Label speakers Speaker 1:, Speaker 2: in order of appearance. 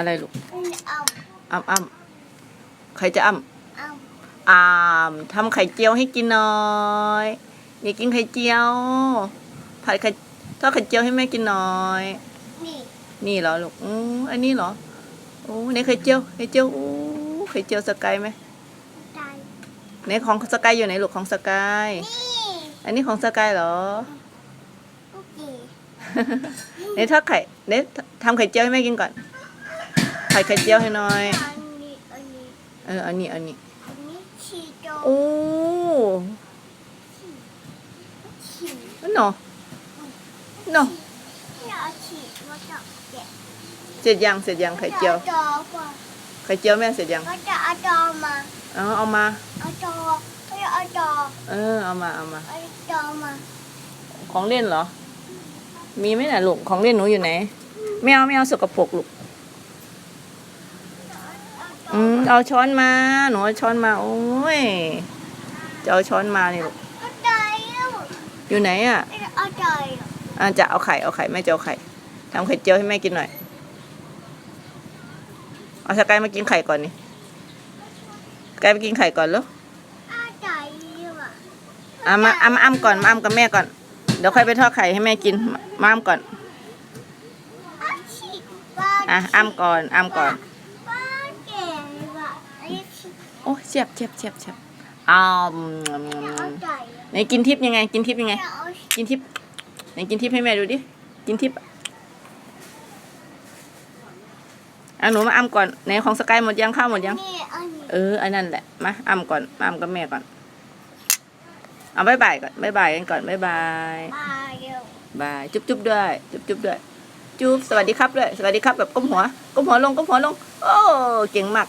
Speaker 1: อะไรลูก
Speaker 2: เอา
Speaker 1: อ้ำอ้ำใครจะอ้ำ
Speaker 2: เอา
Speaker 1: อามทำไข่เจียวให้กินหน่อยนี่กินไข่เจียวผัดไข่ทอดไข่เจียวให้แม่กินหน่อย
Speaker 2: นี่
Speaker 1: นี่เหรอลูกอืออันนี้เหรอโอ้ในไข่เจียวไข่เจียวโอ้ไข่เจียวสกายไหม
Speaker 2: ใจ
Speaker 1: ในของสกายอยู่ไหนลูกของสกาย
Speaker 2: นี่
Speaker 1: อันนี้ของสกายเหรอ
Speaker 2: กุ๊กกี้
Speaker 1: ในทอดไข่ในทำไข่เจียวให้แม่กินก่อน ผัดไข่เจียวให้หน่อย
Speaker 2: อันนี้อันนี้
Speaker 1: เอออันนี้อันนี้
Speaker 2: อันนี้ชีโด
Speaker 1: โอ้
Speaker 2: ชี
Speaker 1: นั่นเนาะเนาะ
Speaker 2: ที่เอาชีว่าจะเก็บ
Speaker 1: เสร็จยังเสร็จยังไข่เจียว
Speaker 2: จอก่อน
Speaker 1: ไข่เจียวแม่เสร็จยัง
Speaker 2: ก็จะเอาจอมา
Speaker 1: เอาเอามา
Speaker 2: เอาจอก็จะเอาจอ
Speaker 1: เออเอามาเอามา
Speaker 2: เอาจอมา
Speaker 1: ของเล่นเหรอ มีไหมน่ะลูกของเล่นหนูอยู่ไหนไม่เอาไม่เอาสกปรกลูก อืม เอาช้อนมา หนูเอาช้อนมา โอ้ย จะเอาช้อนมานี่ลูก
Speaker 2: เอาใจอะ
Speaker 1: อยู่ไหนอะ
Speaker 2: เอาใจอะ
Speaker 1: อะจะเอาไข่เอาไข่แม่จะเอาไข่ทำไข่เจียวให้แม่กินหน่อย เอาสกายมากินไข่ก่อนนี่สกายไปกินไข่ก่อนแล้ว
Speaker 2: เอาใจอะ
Speaker 1: อะมาอะมาอ้ำก่อนมาอ้ำกับแม่ก่อน เดี๋ยวค่อยไปทอดไข่ให้แม่กินมาอ้ำก่อน
Speaker 2: เอาชีบ้า
Speaker 1: อะอ้ำก่อนอ้ำก่อน
Speaker 2: บ้าแก่ว่ะอันนี้ชี
Speaker 1: โอ้เจ็บเจ็บเจ็บเจ็บอ้าว
Speaker 2: เอาใจอะ
Speaker 1: ไหนกินทิพย์ยังไง กินทิพย์ยังไง
Speaker 2: จะเอา
Speaker 1: กินทิพย์ไหนกินทิพย์ให้แม่ดูดิ กินทิพย์อะหนูมาอ้ำก่อนไหนของสกายหมดยังข้าวหมดยัง
Speaker 2: นี่อันนี้
Speaker 1: เอออันนั้นแหละ มาอ้ำก่อนมาอ้ำกับแม่ก่อน เอาบายบายก่อนบายบายกันก่อนบายบาย
Speaker 2: มาเร็ว
Speaker 1: บายจุ๊บจุ๊บด้วย จุ๊บจุ๊บด้วย จุ๊บสวัสดีครับด้วย สวัสดีครับแบบก้มหัวก้มหัวลงก้มหัวลง โอ้เก่งมาก